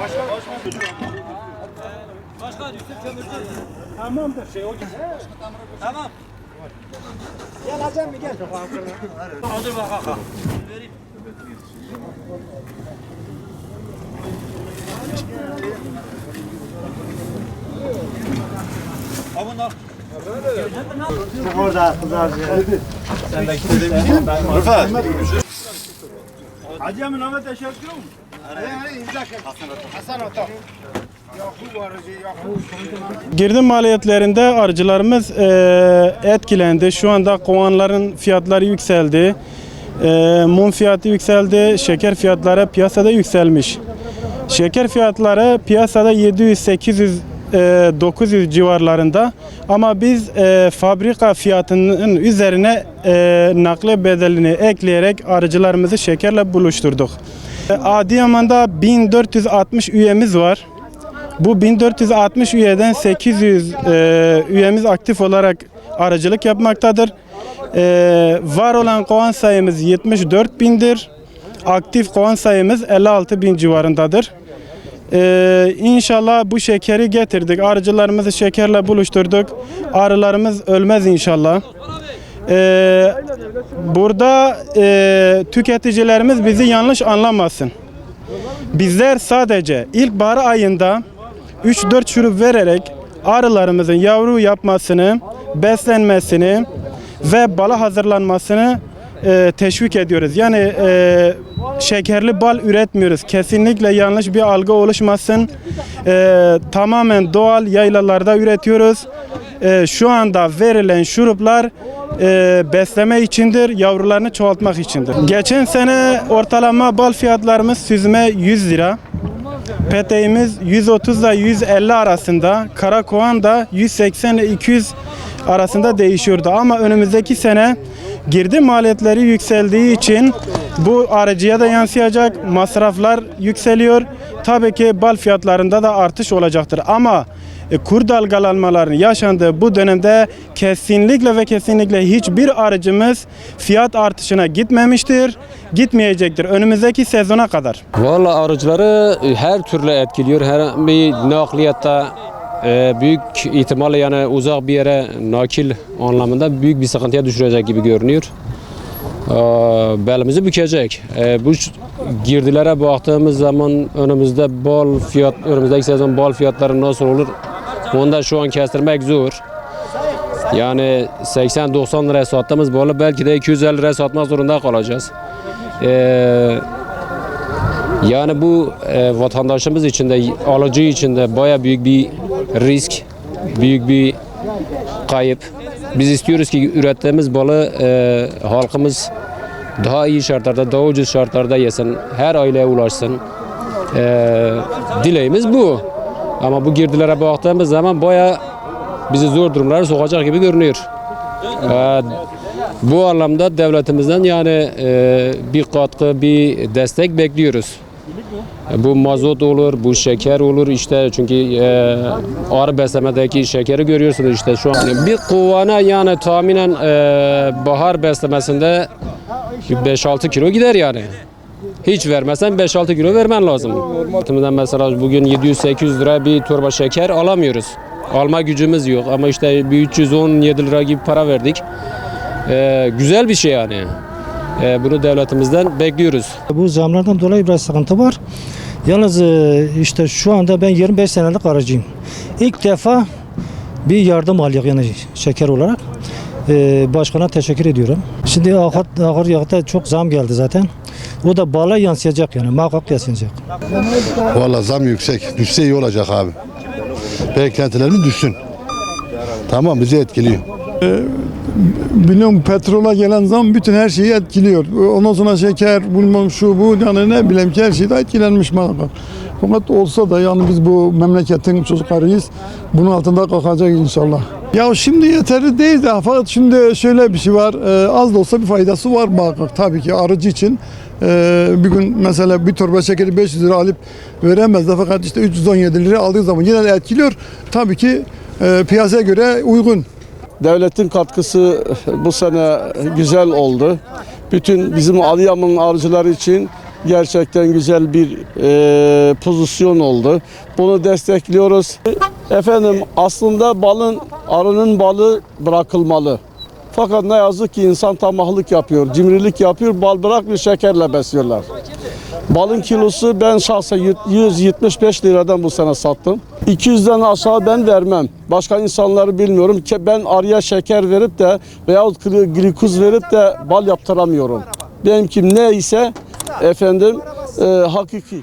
Başkan, başkan Yusuf Kömürcü. Tamam da şey o gel. Tamam. Gel hacım gel. Hadi bak bak. Vereyim. Thank you. Girdi maliyetlerinde arıcılarımız eee, etkilendi. Şu anda kovanların fiyatları yükseldi. Eee, mum fiyatı yükseldi. Şeker fiyatları piyasada yükselmiş. Şeker fiyatları piyasada 700, 800, eee, 900 civarlarında. Ama biz eee, fabrika fiyatının üzerine eee nakliye bedelini ekleyerek arıcılarımızı şekerle buluşturduk. E, Adıyaman'da 1460 üyemiz var. Bu 1460 üyeden 800 e, üyemiz aktif olarak aracılık yapmaktadır. E, var olan kovan sayımız 74 bindir. Aktif kovan sayımız 56 bin civarındadır. E, inşallah bu şekeri getirdik. Arıcılarımızı şekerle buluşturduk. Arılarımız ölmez inşallah. E, burada e, tüketicilerimiz bizi yanlış anlamasın. Bizler sadece ilkbahar ayında 3-4 şurup vererek arılarımızın yavru yapmasını, beslenmesini ve bala hazırlanmasını e, teşvik ediyoruz. Yani e, şekerli bal üretmiyoruz. Kesinlikle yanlış bir algı oluşmasın. E, tamamen doğal yaylalarda üretiyoruz. E, şu anda verilen şuruplar e, besleme içindir, yavrularını çoğaltmak içindir. Geçen sene ortalama bal fiyatlarımız süzme 100 lira. Peteğimiz 130 ile 150 arasında, karakoğan da 180 ile 200 arasında değişiyordu. Ama önümüzdeki sene girdi maliyetleri yükseldiği için bu aracıya da yansıyacak. Masraflar yükseliyor. Tabii ki bal fiyatlarında da artış olacaktır. Ama e, kur dalgalanmalarının yaşandığı bu dönemde kesinlikle ve kesinlikle hiçbir aracımız fiyat artışına gitmemiştir. Gitmeyecektir önümüzdeki sezona kadar. Valla arıcıları e, her türlü etkiliyor. Her bir nakliyatta e, büyük ihtimalle yani uzak bir yere nakil anlamında büyük bir sıkıntıya düşürecek gibi görünüyor. E, belimizi bükecek. E, bu girdilere baktığımız zaman önümüzde bal fiyat, önümüzdeki sezon bal fiyatları nasıl olur? Onu da şu an kestirmek zor. Yani 80-90 liraya sattığımız balı belki de 250 liraya satmak zorunda kalacağız. Eee yani bu e, vatandaşımız için de alıcı için de baya büyük bir risk, büyük bir kayıp. Biz istiyoruz ki ürettiğimiz balı e, halkımız daha iyi şartlarda, daha ucuz şartlarda yesin, her aileye ulaşsın. E, dileğimiz bu. Ama bu girdilere baktığımız zaman baya bizi zor durumlara sokacak gibi görünüyor. E, bu anlamda devletimizden yani e, bir katkı, bir destek bekliyoruz. Bu mazot olur, bu şeker olur işte çünkü e, arı beslemedeki şekeri görüyorsunuz işte şu an. Bir kovana yani tahminen e, bahar beslemesinde 5-6 kilo gider yani. Hiç vermesen 5-6 kilo vermen lazım. Artımızdan mesela bugün 700-800 lira bir torba şeker alamıyoruz. Alma gücümüz yok ama işte bir 317 lira gibi para verdik. E, güzel bir şey yani. E, bunu devletimizden bekliyoruz. Bu zamlardan dolayı biraz sıkıntı var. Yalnız e, işte şu anda ben 25 senelik aracıyım. İlk defa bir yardım alıyor yani şeker olarak. E, Başkana teşekkür ediyorum. Şimdi ahır, ahır yakıta çok zam geldi zaten. O da bala yansıyacak yani muhakkak yansıyacak. Valla zam yüksek. Düşse iyi olacak abi. Beklentilerimiz düşsün. Tamam bizi etkiliyor. Biliyorum petrola gelen zam bütün her şeyi etkiliyor. Ondan sonra şeker, bulmam şu bu yani ne bileyim ki her şeyde etkilenmiş muhakkak. Fakat olsa da yani biz bu memleketin çocuklarıyız. Bunun altında kalkacak inşallah. Ya şimdi yeterli değil de fakat şimdi şöyle bir şey var. e, az da olsa bir faydası var muhakkak tabii ki arıcı için. E, bir gün mesela bir torba şekeri 500 lira alıp veremez de fakat işte 317 lira aldığı zaman yine de etkiliyor. Tabii ki e, piyasaya göre uygun. Devletin katkısı bu sene güzel oldu. Bütün bizim Adıyaman'ın arıcıları için gerçekten güzel bir e, pozisyon oldu. Bunu destekliyoruz. Efendim aslında balın, arının balı bırakılmalı. Fakat ne yazık ki insan tamahlık yapıyor, cimrilik yapıyor, bal bırakmıyor, şekerle besliyorlar. Balın kilosu ben şahsen 175 liradan bu sene sattım. 200'den aşağı ben vermem. Başka insanları bilmiyorum ki ben arıya şeker verip de veyahut gli- glikoz verip de bal yaptıramıyorum. Benimki neyse efendim e, hakiki.